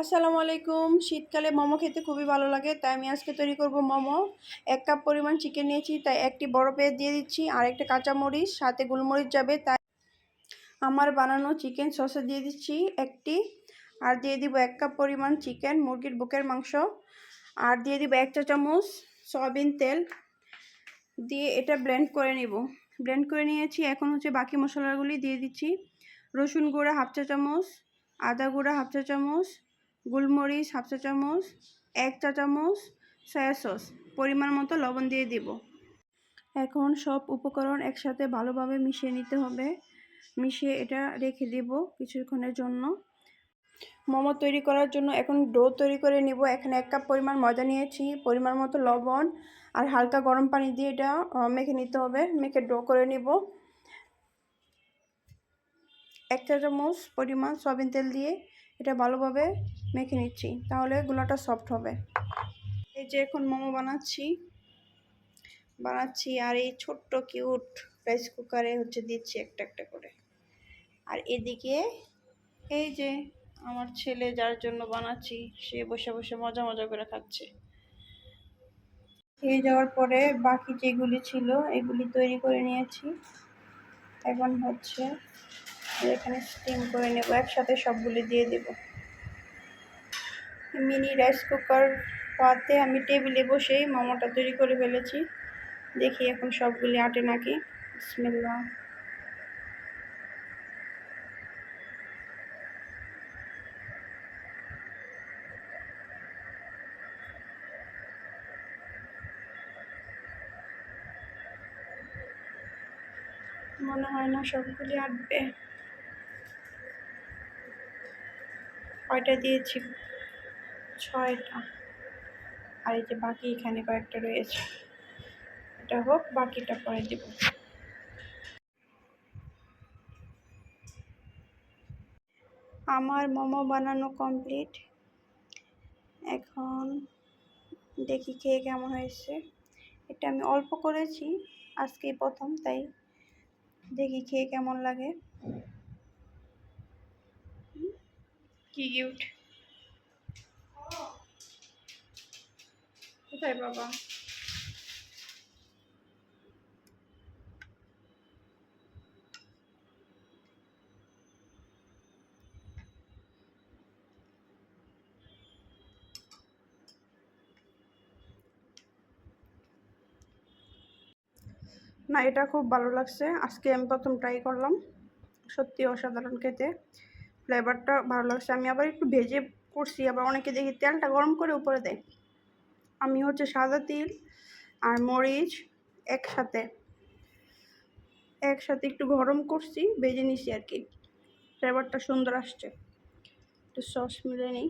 আসসালামু আলাইকুম। শীতকালে মোমো খেতে খুবই ভালো লাগে, তাই আমি আজকে তৈরি করব মোমো। এক কাপ পরিমাণ চিকেন নিয়েছি, তাই একটি বড় পেঁয়াজ দিয়ে দিচ্ছি, আর একটা কাঁচামরিচ, সাথে গোলমরিচ যাবে, তাই আমার বানানো চিকেন সসে দিয়ে দিচ্ছি একটি। আর দিয়ে দিব এক কাপ পরিমাণ চিকেন, মুরগির বুকের মাংস। আর দিয়ে দিব এক চা চামচ সয়াবিন তেল। দিয়ে এটা ব্লেন্ড করে নিব। ব্লেন্ড করে নিয়েছি, এখন হচ্ছে বাকি মশলাগুলি দিয়ে দিচ্ছি। রসুন গুঁড়া হাফ চা চামচ, আদা গুঁড়া হাফ চা চামচ গোলমরিচ হাফ চা চামচ, এক চা চামচ, সয়া সস। পরিমাণ মতো লবণ দিয়ে দিব। এখন সব উপকরণ একসাথে ভালোভাবে মিশিয়ে নিতে হবে। মিশিয়ে এটা রেখে দিব কিছুক্ষণের জন্য। মোমো তৈরি করার জন্য এখন ডো তৈরি করে নিব। এখানে এক কাপ পরিমাণ ময়দা নিয়েছি, পরিমাণ মতো লবণ আর হালকা গরম পানি দিয়ে এটা মেখে নিতে হবে। মেখে ডো করে নিব। এক চা চামচ পরিমাণ সয়াবিন তেল দিয়ে এটা ভালোভাবে মেখে নিচ্ছি, তাহলে গুলাটা সফট হবে। এই যে এখন মোমো বানাচ্ছি বানাচ্ছি আর এই ছোট্ট কিউট রাইস কুকারে হচ্ছে দিচ্ছি একটা একটা করে। আর এদিকে এই যে আমার ছেলে যার জন্য বানাচ্ছি, সে বসে বসে মজা মজা করে খাচ্ছে। খেয়ে যাওয়ার পরে বাকি যেগুলি ছিল, এগুলি তৈরি করে নিয়েছি। এখন হচ্ছে এখানে স্টিম করে নেব। একসাথে সবগুলি দিয়ে দেব। মিনি রাইস কুকার পাতে আমি টেবিলে বসেই মোমোটা তৈরি করে ফেলেছি। দেখি এখন সবগুলি আটে নাকি। বিসমিল্লা মনে হয় না সবগুলি আটবে। কয়টা দিয়েছি, ছয়টা। আর এই যে বাকি এখানে কয়েকটা রয়েছে। এটা হোক, বাকিটা পরে দেব। আমার মোমো বানানো কমপ্লিট। এখন দেখি খেয়ে কেমন হয়েছে। এটা আমি অল্প করেছি, আজকেই প্রথম, তাই দেখি খেয়ে কেমন লাগে। কি কিউট কোথায় না, এটা খুব ভালো লাগছে। আজকে আমি প্রথম ট্রাই করলাম। সত্যি অসাধারণ খেতে। ফ্লেভারটা ভালো লাগছে। আমি আবার একটু ভেজে করছি, আবার অনেকে দেখি তেলটা গরম করে উপরে দেয়। আমি হচ্ছে সাদা তিল আর মরিচ একসাথে একসাথে একটু গরম করছি, ভেজে নিছি আর কি। ফ্লেভারটা সুন্দর আসছে। একটু সস মিলে নিই।